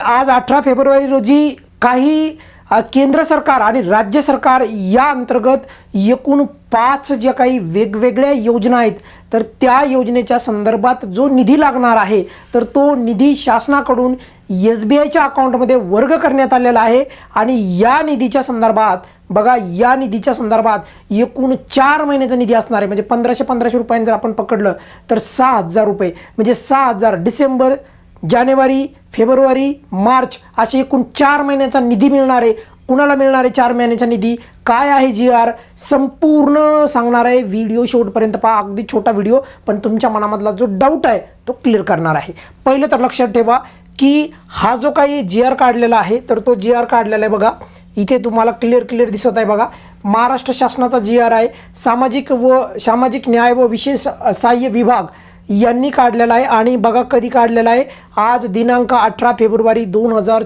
आज अठरा फेब्रुवारी रोजी काही केंद्र सरकार आणि राज्य सरकार या अंतर्गत एकूण पाच ज्या काही वेगवेगळ्या योजना आहेत तर त्या योजनेच्या संदर्भात जो निधी लागणार आहे तर तो निधी शासनाकडून एस बी आयच्या अकाउंटमध्ये वर्ग करण्यात आलेला आहे आणि या निधीच्या संदर्भात बघा या निधीच्या संदर्भात एकूण चार महिन्याचा निधी असणार आहे म्हणजे पंधराशे पंधराशे रुपयांनी जर आपण पकडलं तर सहा हजार रुपये म्हणजे सहा हजार डिसेंबर जानेवारी फेब्रुवारी मार्च असे एकूण चार महिन्याचा निधी मिळणार आहे. कुणाला मिळणार आहे चार महिन्याचा निधी? काय आहे जी आर संपूर्ण सांगणार आहे. व्हिडिओ शेवटपर्यंत पहा. अगदी छोटा व्हिडिओ पण तुमच्या मनामधला जो डाऊट आहे तो क्लिअर करणार आहे. पहिलं तर लक्षात ठेवा की हा जो काही जी आर काढलेला आहे तर तो जी आर काढलेला आहे बघा. इथे तुम्हाला क्लिअर क्लिअर दिसत आहे बघा. महाराष्ट्र शासनाचा जी आर आहे. सामाजिक व सामाजिक न्याय व विशेष सहाय्य विभाग यांनी काढलेला आहे आणि बघा कधी काढलेला आहे. आज दिनांक अठरा फेब्रुवारी दोन हजार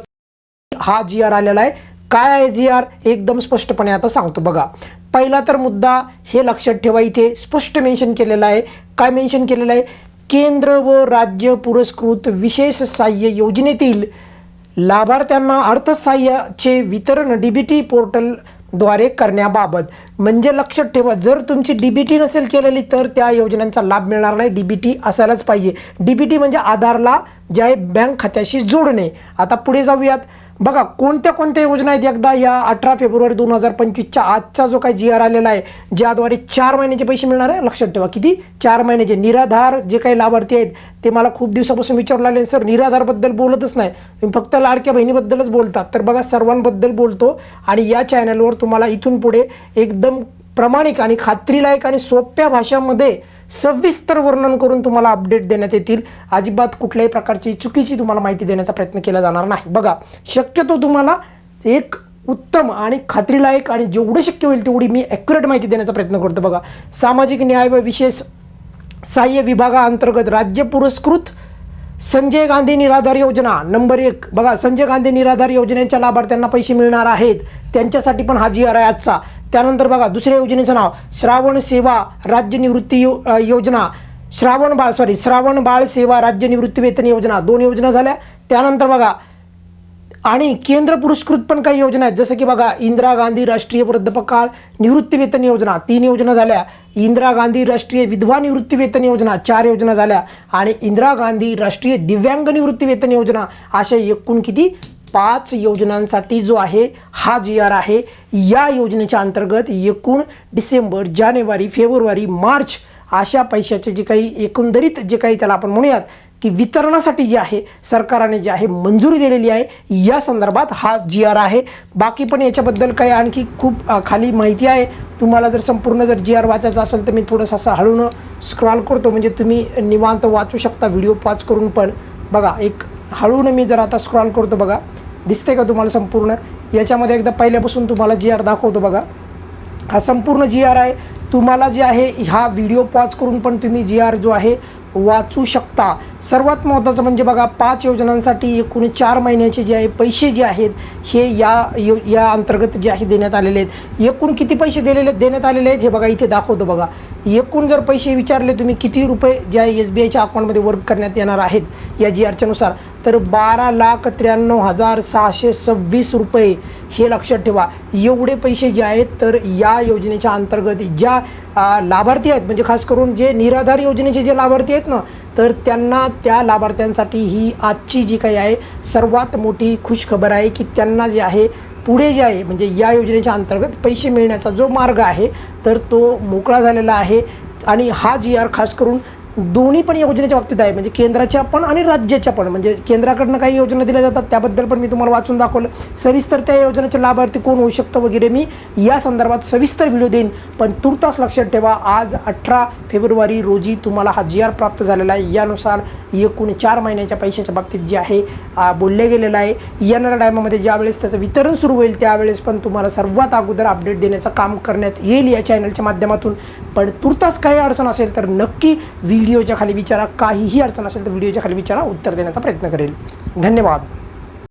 हा जी आर आलेला आहे. काय आहे जी आर एकदम स्पष्टपणे आता सांगतो बघा. पहिला तर मुद्दा हे लक्षात ठेवा इथे स्पष्ट मेन्शन केलेलं आहे. काय मेन्शन केलेलं आहे? केंद्र व राज्य पुरस्कृत विशेष सहाय्य योजनेतील लाभार्थ्यांना अर्थसहाय्याचे वितरण डी बी द्वारे करण्याबाबत. म्हणजे लक्षात ठेवा जर तुमची डी बी टी नसेल केलेली तर त्या योजनांचा लाभ मिळणार नाही. डी बी टी असायलाच पाहिजे. डी बी टी म्हणजे आधारला ज्या बँक खात्याशी जोडणे. आता पुढे जाऊयात. बघा कोणत्या कोणत्या योजना आहेत? एकदा या अठरा फेब्रुवारी दोन हजार पंचवीसच्या आजचा जो काही जी आर आलेला आहे ज्याद्वारे चार महिन्याचे पैसे मिळणार आहे? लक्षात ठेवा किती? चार महिन्याचे. निराधार जे काही लाभार्थी आहेत ते मला खूप दिवसापासून विचारलं आले सर निराधारबद्दल बोलतच नाही. तुम्ही फक्त लाडक्या बहिणीबद्दलच बोलतात तर बघा सर्वांबद्दल बोलतो आणि या चॅनलवर तुम्हाला इथून पुढे एकदम प्रामाणिक आणि खात्रीलायक आणि सोप्या भाषामध्ये सविस्तर वर्णन करून तुम्हाला अपडेट देण्यात येतील. अजिबात कुठल्याही प्रकारची चुकीची तुम्हाला माहिती देण्याचा प्रयत्न केला जाणार नाही. बघा शक्यतो तुम्हाला एक उत्तम आणि खात्रीलायक आणि जेवढं शक्य होईल तेवढी मी ॲक्युरेट माहिती देण्याचा प्रयत्न करतो. बघा सामाजिक न्याय व विशेष सहाय्य विभागाअंतर्गत राज्य पुरस्कृत संजय गांधी निराधार योजना नंबर एक. बघा संजय गांधी निराधार योजनेच्या लाभार्थ्यांना पैसे मिळणार आहेत. त्यांच्यासाठी पण हा जी आर आहे आजचा. त्यानंतर बघा दुसऱ्या योजनेचं नाव श्रावण सेवा राज्य निवृत्ती यो योजना. श्रावण बाळ सॉरी श्रावण बाळ सेवा राज्य निवृत्ती वेतन योजना. दोन योजना झाल्या. त्यानंतर बघा आणि केंद्र पुरस्कृत पण काही योजना आहेत. जसं की बघा इंदिरा गांधी राष्ट्रीय वृद्धपकाळ निवृत्तीवेतन योजना. तीन योजना झाल्या. इंदिरा गांधी राष्ट्रीय विधवा निवृत्तीवेतन योजना. चार योजना झाल्या. आणि इंदिरा गांधी राष्ट्रीय दिव्यांग निवृत्तीवेतन योजना. अशा एकूण किती? पाच योजनांसाठी जो आहे हा जी आर आहे या योजनेच्या अंतर्गत एकूण डिसेंबर जानेवारी फेब्रुवारी मार्च अशा पैशाचे जे काही एकंदरीत जे काही त्याला आपण म्हणूयात की वितरणासाठी जे आहे सरकारने जे आहे मंजुरी दिलेली आहे या संदर्भात हा जी आर आहे. बाकी पण याच्याबद्दल काही आणखी खूप खाली माहिती आहे. तुम्हाला जर संपूर्ण जर जी आर वाचायचा असेल तर मी थोडंसं असं हळून स्क्रॉल करतो. म्हणजे तुम्ही निवांत वाचू शकता व्हिडिओ पॉज करून पण. बघा एक हळून मी जर आता स्क्रॉल करतो बघा. दिसते का तुम्हाला संपूर्ण? याच्यामध्ये एकदा पहिल्यापासून तुम्हाला जी आर दाखवतो बघा. हा संपूर्ण जी आर आहे. तुम्हाला जे आहे हा व्हिडिओ पॉज करून पण तुम्ही जी आर जो आहे वाचू शकता. सर्वात महत्त्वाचं म्हणजे बघा पाच योजनांसाठी एकूण चार महिन्याचे जे आहे पैसे जे आहेत हे या यो या अंतर्गत जे आहे देण्यात आलेले आहेत. एकूण किती पैसे दिलेले देण्यात आलेले आहेत हे बघा इथे दाखवतो बघा. एकूण जर पैसे विचारले तुम्ही किती रुपये ज्या आहे एस बी आयच्या अकाउंटमध्ये वर्क करण्यात येणार आहेत या जी आरच्यानुसार तर बारा लाख त्र्याण्णव हजार सहाशे सव्वीस रुपये हे लक्षात ठेवा. एवढे पैसे जे आहेत तर या योजनेच्या अंतर्गत ज्या लाभार्थी आहेत म्हणजे खास करून जे निराधार योजनेचे जे लाभार्थी आहेत ना तर त्यांना त्या लाभार्थ्यांसाठी ही आजची जी काही आहे सर्वात मोठी खुशखबर आहे की त्यांना जे आहे पुढे जे आहे म्हणजे या योजनेच्या अंतर्गत पैसे मिळण्याचा जो मार्ग आहे तर तो मोकळा झालेला आहे. आणि हा जी आर खास करून दोन्ही पण योजनेच्या बाबतीत आहे. म्हणजे केंद्राच्या पण आणि राज्याच्या पण. म्हणजे केंद्राकडनं काही योजना दिल्या जातात त्याबद्दल पण मी तुम्हाला वाचून दाखवलं. सविस्तर त्या योजनेचे लाभार्थी कोण होऊ शकतं वगैरे मी या संदर्भात सविस्तर व्हिडिओ देईन. पण तुर्तास लक्षात ठेवा आज अठरा फेब्रुवारी रोजी तुम्हाला हा जी आर प्राप्त झालेला आहे. यानुसार एकूण चार महिन्याच्या पैशाच्या बाबतीत जे आहे बोलले गेलेलं आहे. येणाऱ्या टायमामध्ये ज्यावेळेस त्याचं वितरण सुरू होईल त्यावेळेस पण तुम्हाला सर्वात अगोदर अपडेट देण्याचं काम करण्यात येईल या चॅनलच्या माध्यमातून. पण तुर्तास काही अडचण असेल तर नक्की व्हिडिओच्या खाली विचारा. काहीही अडचण असेल तर व्हिडिओच्या खाली विचारा. उत्तर देण्याचा प्रयत्न करेल. धन्यवाद.